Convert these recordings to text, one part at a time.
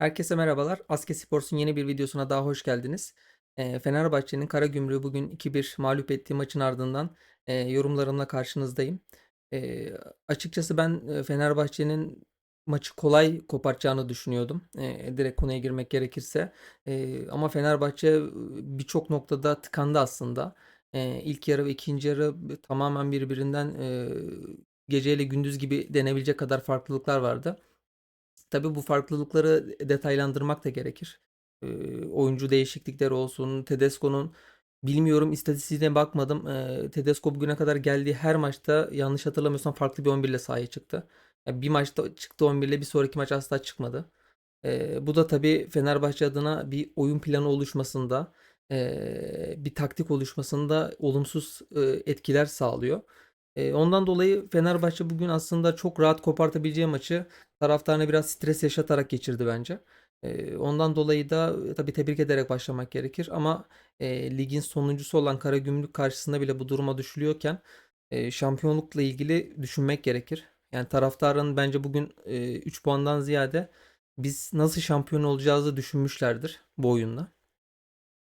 Herkese merhabalar. Aske Sports'un yeni bir videosuna daha hoş geldiniz. Eee, Fenerbahçe'nin Karagümrük'ü bugün 2-1 mağlup ettiği maçın ardından eee, yorumlarımla karşınızdayım. Eee, açıkçası ben Fenerbahçe'nin maçı kolay kopartacağını düşünüyordum. Eee, direkt konuya girmek gerekirse. Eee, ama Fenerbahçe birçok noktada tıkandı aslında. Eee, ilk yarı ve ikinci yarı tamamen birbirinden eee geceyle gündüz gibi denebilecek kadar farklılıklar vardı. Tabii bu farklılıkları detaylandırmak da gerekir. Eee, oyuncu değişiklikleri olsun, Tedesco'nun bilmiyorum istatistiğine bakmadım. Eee, Tedesco bugüne kadar geldiği her maçta yanlış hatırlamıyorsam farklı bir 11 ile sahaya çıktı. Ya bir maçta çıktı 11 ile bir sonraki maç asla çıkmadı. Eee, bu da tabii Fenerbahçe adına bir oyun planı oluşmasında, eee, bir taktik oluşmasında olumsuz, eee, etkiler sağlıyor. Ondan dolayı Fenerbahçe bugün aslında çok rahat kopartabileceği maçı taraftarına biraz stres yaşatarak geçirdi bence. Ondan dolayı da e, tabii tebrik ederek başlamak gerekir ama eee, ligin sonuncusu olan Karagümrük karşısında bile bu duruma düşülüyorken eee, şampiyonlukla ilgili düşünmek gerekir. Yani taraftarın bence bugün eee 3 puandan ziyade biz nasıl şampiyon olacağızı düşünmüşlerdir bu oyunla.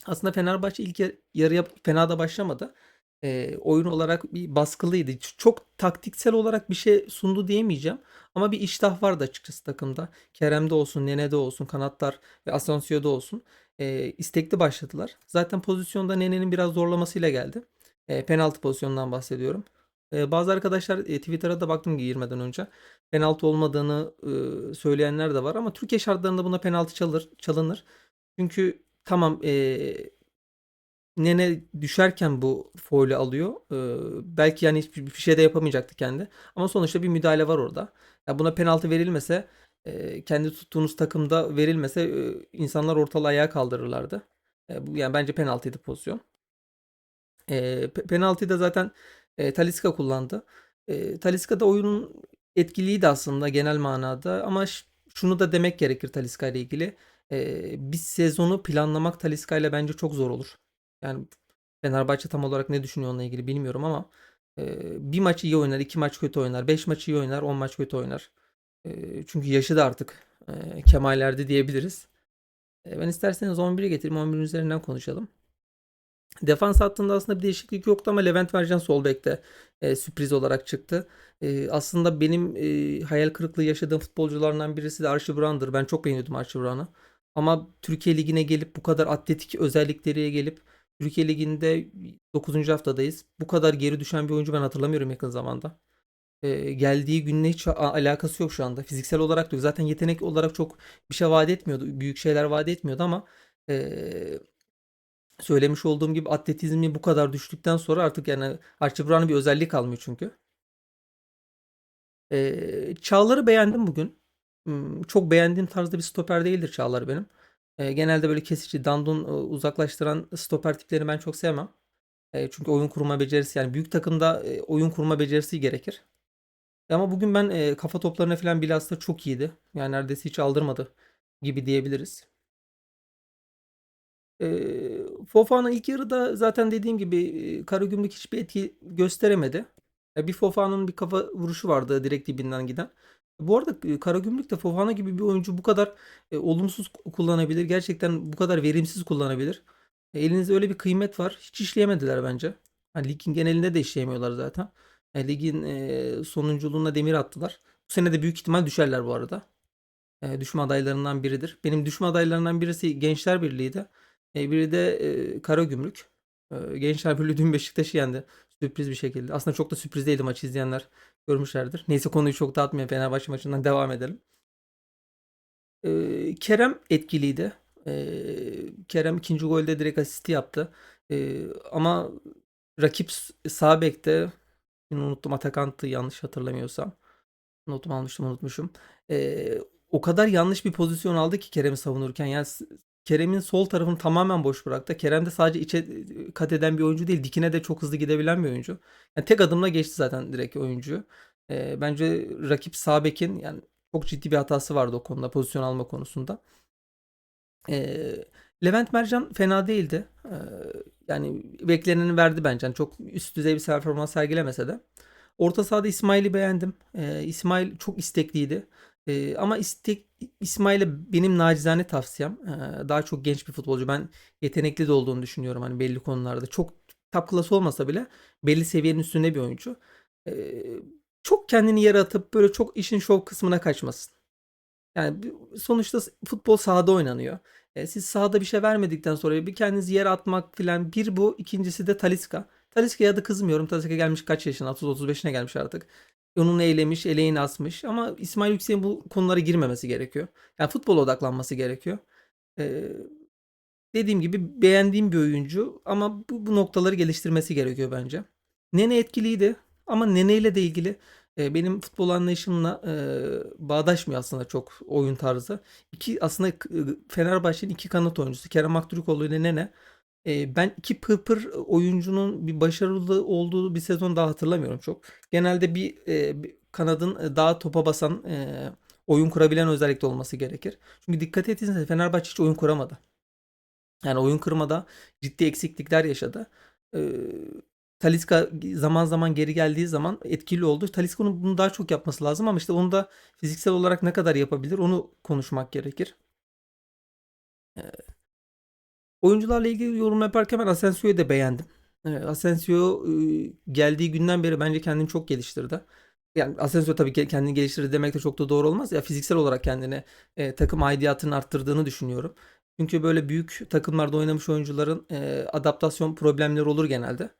Aslında Fenerbahçe ilk ya- yarıya fena da başlamadı. Eee, oyun olarak bir baskılıydı. Çok taktiksel olarak bir şey sundu diyemeyeceğim. Ama bir iştah vardı açıkçası takımda. Kerem'de olsun, Nene'de olsun, kanatlar ve Asensio'da olsun. Eee istekli başladılar. Zaten pozisyonda Nene'nin biraz zorlamasıyla geldi. Eee, penaltı pozisyonundan bahsediyorum. Eee, bazı arkadaşlar e, Twitter'a da baktım girmeden önce. Penaltı olmadığını e, söyleyenler de var ama Türkiye şartlarında buna penaltı çalır, çalınır. Çünkü tamam eee Nene düşerken bu faulü alıyor. Eee, belki yani hiçbir bir şey de yapamayacaktı kendi. Ama sonuçta bir müdahale var orada. Ya buna penaltı verilmese, eee, kendi tuttuğunuz takımda verilmese eee, insanlar ortalığı ayağa kaldırırlardı. Eee, bu yani bence penaltıydı pozisyon. Pe penaltıyı da zaten eee, Talisca kullandı. Eee, Talisca da oyunun etkiliydi aslında genel manada ama şunu da demek gerekir Talisca ile ilgili. Eee, bir sezonu planlamak Talisca ile bence çok zor olur. Yani Fenerbahçe tam olarak ne düşünüyor onunla ilgili bilmiyorum ama eee, bir maç iyi oynar, iki maç kötü oynar, beş maç iyi oynar, on maç kötü oynar. Eee, çünkü yaşı da artık eee kemallerde diyebiliriz. Eee, ben isterseniz 11'i getireyim, 11'in üzerinden konuşalım. Defans hattında aslında bir değişiklik yoktu ama Levent Mercan sol bekte eee, sürpriz olarak çıktı. Eee, aslında benim eee, hayal kırıklığı yaşadığım futbolculardan birisi de Archie Brown'dır. Ben çok beğeniyordum Archie Brown'u. Ama Türkiye Ligi'ne gelip bu kadar atletik özellikleriyle gelip Türkiye Ligi'nde 9. haftadayız. Bu kadar geri düşen bir oyuncu ben hatırlamıyorum yakın zamanda. Eee, geldiği günle hiç alakası yok şu anda. Fiziksel olarak da. Zaten yetenek olarak çok bir şey vaat etmiyordu. Büyük şeyler vaat etmiyordu ama eee Söylemiş olduğum gibi atletizmi bu kadar düştükten sonra artık yani Archie Brown'un bir özelliği kalmıyor çünkü. Eee, Çağlar'ı beğendim bugün. Imm, çok beğendiğim tarzda bir stoper değildir Çağlar benim. Eee, genelde böyle kesici, dandun, ııı, uzaklaştıran stoper tiplerini ben çok sevmem. Eee, çünkü oyun kurma becerisi yani büyük takımda, eee, oyun kurma becerisi gerekir. Ama bugün ben, kafa toplarına filan bilhassa çok iyiydi. Yani neredeyse hiç aldırmadı gibi diyebiliriz. Eee, Fofana ilk yarıda zaten dediğim gibi, eee, Karagümrük hiçbir etki gösteremedi. Bir Fofana'nın bir kafa vuruşu vardı direkt dibinden giden. Bu arada, eee, Karagümrük de Fofana gibi bir oyuncu bu kadar, eee, olumsuz ku kullanabilir. Gerçekten bu kadar verimsiz kullanabilir. E, elinizde öyle bir kıymet var. Hiç işleyemediler bence. Hani ligin genelinde de işleyemiyorlar zaten. E, ligin, eee, sonunculuğuna demir attılar. Bu sene de büyük ihtimal düşerler bu arada. Eee, düşme adaylarından biridir. Benim düşme adaylarından birisi Gençler Birliği'ydi. Eee, biri de, eee, Karagümrük. Eee, Gençler Birliği dün Beşiktaş'ı yendi sürpriz bir şekilde. Aslında çok da sürpriz değildi maçı izleyenler görmüşlerdir. Neyse konuyu çok dağıtmayalım. Fenerbahçe maçından devam edelim. Eee, Kerem etkiliydi. Eee, Kerem ikinci golde direkt asisti yaptı. Eee, ama rakip sağ bekte, unuttum Atakan'dı yanlış hatırlamıyorsam. Notumu almıştım, unutmuşum. Eee, o kadar yanlış bir pozisyon aldı ki Kerem'i savunurken. Yani Kerem'in sol tarafını tamamen boş bıraktı. Kerem de sadece içe, kat eden bir oyuncu değil, dikine de çok hızlı gidebilen bir oyuncu. Yani tek adımla geçti zaten direkt oyuncuyu. Eee, bence rakip sağ bekin yani çok ciddi bir hatası vardı o konuda, pozisyon alma konusunda. Eee, Levent Mercan fena değildi. Eee, yani bekleneni verdi bence. Hani çok üst düzey bir performans sergilemese de. Orta sahada İsmail'i beğendim. Eee, İsmail çok istekliydi. Eee, ama istek İsmail'e benim nacizane tavsiyem eee, daha çok genç bir futbolcu. Ben yetenekli de olduğunu düşünüyorum hani belli konularda. Çok top class olmasa bile belli seviyenin üstünde bir oyuncu. Eee, çok kendini yere atıp böyle çok işin şov kısmına kaçmasın. Yani sonuçta futbol sahada oynanıyor. E, siz sahada bir şey vermedikten sonra bir kendinizi yere atmak filan bir bu ikincisi de Talisca. Talisca'ya da kızmıyorum. Talisca gelmiş kaç yaşına 30-35'ine gelmiş artık. Onun eylemiş, eleğini asmış ama İsmail Yüksek'in bu konulara girmemesi gerekiyor. Yani futbola odaklanması gerekiyor. E, dediğim gibi beğendiğim bir oyuncu ama bu, bu noktaları geliştirmesi gerekiyor bence. Nene etkiliydi ama Nene ile de ilgili e, benim futbol anlayışımla e, bağdaşmıyor aslında çok oyun tarzı. İki aslında e, Fenerbahçe'nin iki kanat oyuncusu Kerem Aktürkoğlu ile Nene. E, ben iki pırpır oyuncunun bir başarılı olduğu bir sezon daha hatırlamıyorum çok. Genelde bir, e, kanadın e, daha topa basan e, oyun kurabilen özellikle olması gerekir. Çünkü dikkat ettiğinizde Fenerbahçe hiç oyun kuramadı. Yani oyun kırmada ciddi eksiklikler yaşadı. Ee, Talisca zaman zaman geri geldiği zaman etkili oldu. Talisca'nın bunu daha çok yapması lazım ama işte onu da fiziksel olarak ne kadar yapabilir onu konuşmak gerekir. Oyuncularla ilgili yorum yaparken ben Asensio'yu da beğendim. Ee, Asensio e, geldiği günden beri bence kendini çok geliştirdi. Yani Asensio tabii ki kendini geliştirdi demek de çok da doğru olmaz. Ya fiziksel olarak kendini e, takım aidiyatını arttırdığını düşünüyorum. Çünkü böyle büyük takımlarda oynamış oyuncuların e, adaptasyon problemleri olur genelde.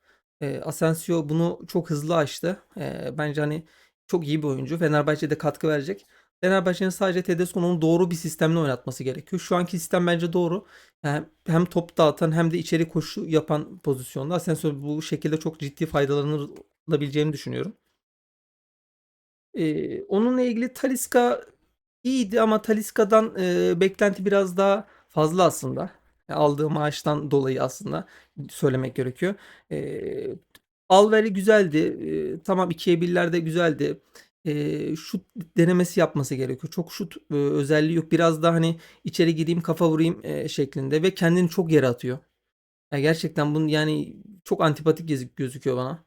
Asensio bunu çok hızlı aştı. E, bence hani çok iyi bir oyuncu. Fenerbahçe'de katkı verecek. Fenerbahçe'nin sadece Tedesco'nun onu doğru bir sistemle oynatması gerekiyor. Şu anki sistem bence doğru. Yani hem top dağıtan hem de içeri koşu yapan pozisyonda Asensio bu şekilde çok ciddi faydalanabileceğini düşünüyorum. Ee, onunla ilgili Talisca iyiydi ama Talisca'dan e, beklenti biraz daha fazla aslında. Aldığı maaştan dolayı aslında söylemek gerekiyor. Ee, Alveri güzeldi. Ee, tamam ikiye birler de güzeldi. Ee, şut denemesi yapması gerekiyor. Çok şut e, özelliği yok. Biraz daha hani içeri gireyim kafa vurayım e, şeklinde ve kendini çok yere atıyor. Ya gerçekten bunun yani çok antipatik gözük- gözüküyor bana.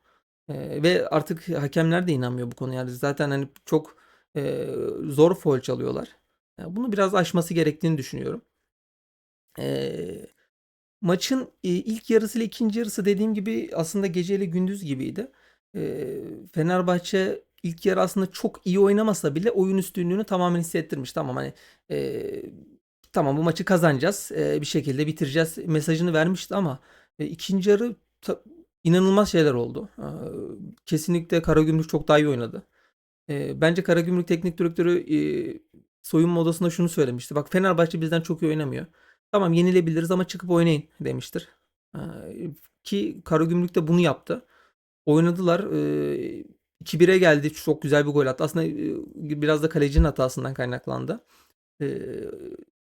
Ee, ve artık hakemler de inanmıyor bu konuya. Yani zaten hani çok e, zor foul çalıyorlar. Ya bunu biraz aşması gerektiğini düşünüyorum. Ee, maçın e, ilk yarısı ile ikinci yarısı dediğim gibi aslında geceyle gündüz gibiydi. Ee, Fenerbahçe ilk yarı aslında çok iyi oynamasa bile oyun üstünlüğünü tamamen hissettirmiş. Tamam hani e, tamam bu maçı kazanacağız, e, bir şekilde bitireceğiz mesajını vermişti ama e, ikinci yarı ta- inanılmaz şeyler oldu. Ee, kesinlikle Karagümrük çok daha iyi oynadı. Ee, bence Karagümrük Teknik Direktörü e, soyunma odasında şunu söylemişti. Bak Fenerbahçe bizden çok iyi oynamıyor. Tamam yenilebiliriz ama çıkıp oynayın demiştir. Ee, ki Karagümrük de bunu yaptı. Oynadılar. Ee, 2-1'e geldi. Çok güzel bir gol attı. Aslında e, biraz da kalecinin hatasından kaynaklandı. Ee,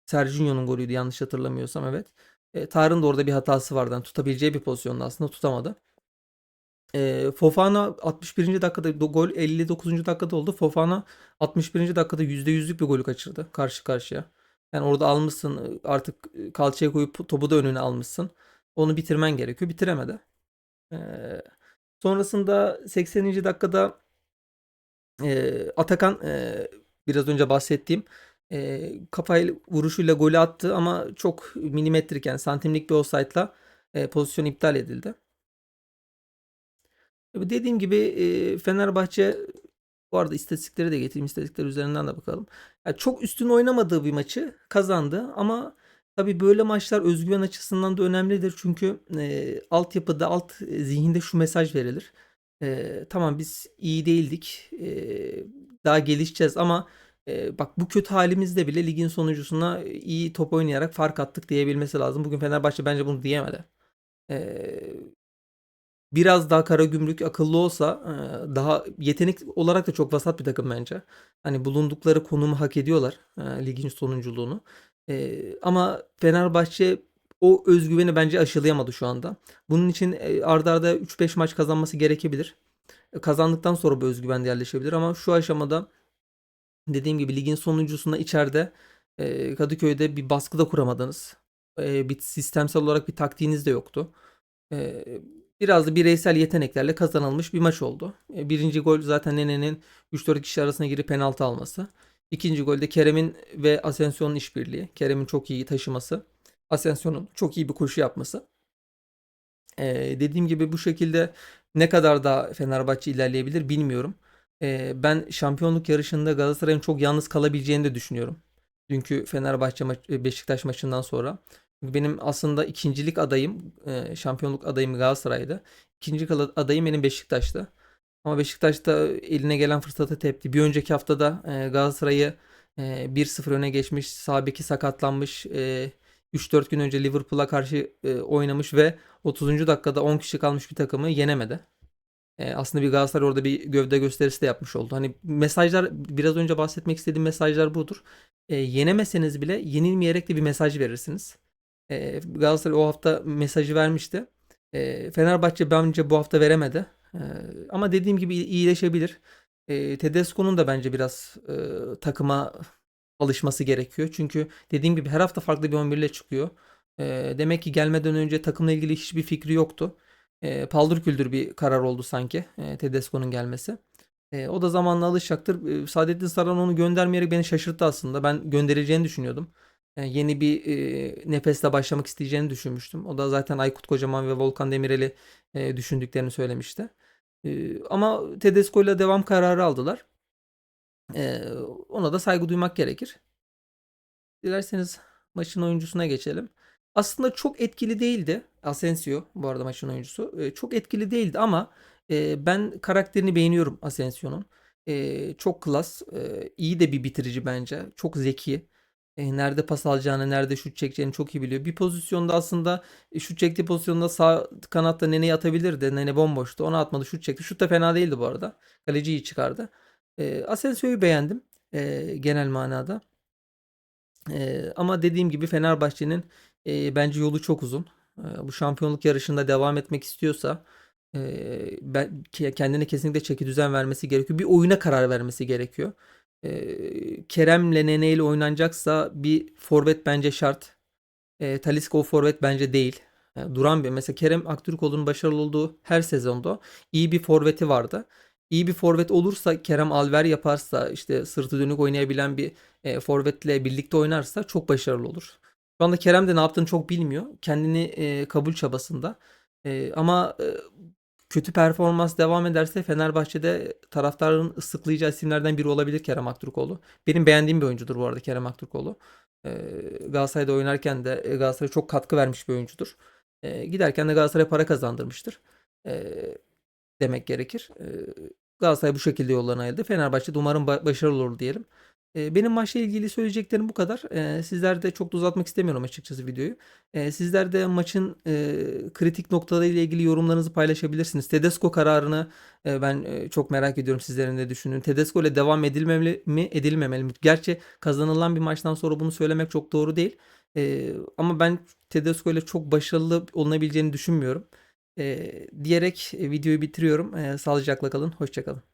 Serginho'nun golüydü yanlış hatırlamıyorsam evet. E, Tarık'ın da orada bir hatası vardı. Yani tutabileceği bir pozisyonda aslında tutamadı. E, Fofana 61. dakikada gol 59. dakikada oldu. Fofana 61. dakikada %100'lük bir golü kaçırdı karşı karşıya. Yani orada almışsın artık kalçaya koyup topu da önüne almışsın. Onu bitirmen gerekiyor. Bitiremedi. E, sonrasında 80. dakikada e, Atakan e, biraz önce bahsettiğim e, kafayla vuruşuyla golü attı ama çok milimetrik yani santimlik bir offside'la e, pozisyon iptal edildi. Dediğim gibi e, Fenerbahçe bu arada istatistikleri de getireyim. İstatistikler üzerinden de bakalım. Yani çok üstün oynamadığı bir maçı kazandı ama tabii böyle maçlar özgüven açısından da önemlidir. Çünkü e, altyapıda, alt zihinde şu mesaj verilir. E, tamam biz iyi değildik. E, daha gelişeceğiz ama e, bak bu kötü halimizde bile ligin sonuncusuna iyi top oynayarak fark attık diyebilmesi lazım. Bugün Fenerbahçe bence bunu diyemedi. E, biraz daha Karagümrük akıllı olsa e, daha yetenek olarak da çok vasat bir takım bence. Hani bulundukları konumu hak ediyorlar e, ligin sonunculuğunu. E, ama Fenerbahçe o özgüveni bence aşılayamadı şu anda. Bunun için e, arda arda 3-5 maç kazanması gerekebilir. E, Kazandıktan sonra bu özgüven de yerleşebilir ama şu aşamada dediğim gibi ligin sonuncusunda içeride e, Kadıköy'de bir baskı da kuramadınız. Bir sistemsel olarak bir taktiğiniz de yoktu. Biraz da bireysel yeteneklerle kazanılmış bir maç oldu. Birinci gol zaten Nene'nin 3-4 kişi arasına girip penaltı alması. İkinci golde Kerem'in ve Asensio'nun işbirliği. Kerem'in çok iyi taşıması. Asensio'nun çok iyi bir koşu yapması. Ee, dediğim gibi bu şekilde ne kadar daha Fenerbahçe ilerleyebilir bilmiyorum. Ee, ben şampiyonluk yarışında Galatasaray'ın çok yalnız kalabileceğini de düşünüyorum. Dünkü Fenerbahçe maç, Beşiktaş maçından sonra. Benim aslında ikincilik adayım, e, şampiyonluk adayım Galatasaray'dı. İkinci adayım benim Beşiktaş'tı. Ama Beşiktaş'ta eline gelen fırsatı tepti. Bir önceki haftada e, Galatasaray'ı e, 1-0 öne geçmiş, sağ beki sakatlanmış, e, 3-4 gün önce Liverpool'a karşı e, oynamış ve 30. dakikada 10 kişi kalmış bir takımı yenemedi. E, aslında bir Galatasaray orada bir gövde gösterisi de yapmış oldu. Hani mesajlar biraz önce bahsetmek istediğim mesajlar budur. E, yenemeseniz bile yenilmeyerek de bir mesaj verirsiniz. E, Galatasaray o hafta mesajı vermişti. E, Fenerbahçe bence bu hafta veremedi. E, ama dediğim gibi iyileşebilir. E, Tedesco'nun da bence biraz e, takıma alışması gerekiyor. Çünkü dediğim gibi her hafta farklı bir 11 ile çıkıyor. E, demek ki gelmeden önce takımla ilgili hiçbir fikri yoktu. E, paldır küldür bir karar oldu sanki e, Tedesco'nun gelmesi. E, o da zamanla alışacaktır. E, Saadettin Saran onu göndermeyerek beni şaşırttı aslında. Ben göndereceğini düşünüyordum. Yeni bir e, nefesle başlamak isteyeceğini düşünmüştüm. O da zaten Aykut Kocaman ve Volkan Demirel'i e, düşündüklerini söylemişti. E, ama Tedesco ile devam kararı aldılar. E, ona da saygı duymak gerekir. Dilerseniz maçın oyuncusuna geçelim. Aslında çok etkili değildi Asensio bu arada maçın oyuncusu. E, çok etkili değildi ama e, ben karakterini beğeniyorum Asensio'nun. E, çok klas, e, iyi de bir bitirici bence. Çok zeki. E, nerede pas alacağını, nerede şut çekeceğini çok iyi biliyor. Bir pozisyonda aslında e, şut çektiği pozisyonda sağ kanatta Nene'yi atabilirdi. Nene bomboştu. Onu atmadı, şut çekti. Şut da fena değildi bu arada. Kaleci iyi çıkardı. E, Asensio'yu beğendim e, genel manada. E, ama dediğim gibi Fenerbahçe'nin e, bence yolu çok uzun. E, bu şampiyonluk yarışında devam etmek istiyorsa e, ben ke- kendine kesinlikle çeki düzen vermesi gerekiyor. Bir oyuna karar vermesi gerekiyor. E, Kerem'le Nene ile oynanacaksa bir forvet bence şart. E, Talisca o forvet bence değil. E, duran bir. Mesela Kerem Aktürkoğlu'nun başarılı olduğu her sezonda iyi bir forveti vardı. İyi bir forvet olursa Kerem Alver yaparsa işte sırtı dönük oynayabilen bir e, forvetle birlikte oynarsa çok başarılı olur. Şu anda Kerem de ne yaptığını çok bilmiyor. Kendini e, kabul çabasında. E, ama kötü performans devam ederse Fenerbahçe'de taraftarın ıslıklayacağı isimlerden biri olabilir Kerem Aktürkoğlu. Benim beğendiğim bir oyuncudur bu arada Kerem Aktürkoğlu. E, Galatasaray'da oynarken de e, Galatasaray'a çok katkı vermiş bir oyuncudur. E, giderken de Galatasaray para kazandırmıştır. E, demek gerekir. Galatasaray bu şekilde yollarına ayırdı. Fenerbahçe umarım ba- başarılı olur diyelim. Benim maçla ilgili söyleyeceklerim bu kadar. Sizler de çok da uzatmak istemiyorum açıkçası videoyu. Sizler de maçın kritik noktalarıyla ilgili yorumlarınızı paylaşabilirsiniz. Tedesco kararını ben çok merak ediyorum sizlerin ne düşündüğünü. Tedesco ile devam edilmemeli mi, edilmemeli mi? Gerçi kazanılan bir maçtan sonra bunu söylemek çok doğru değil. Ama ben Tedesco ile çok başarılı olunabileceğini düşünmüyorum. Diyerek videoyu bitiriyorum. Sağlıcakla kalın. Hoşçakalın.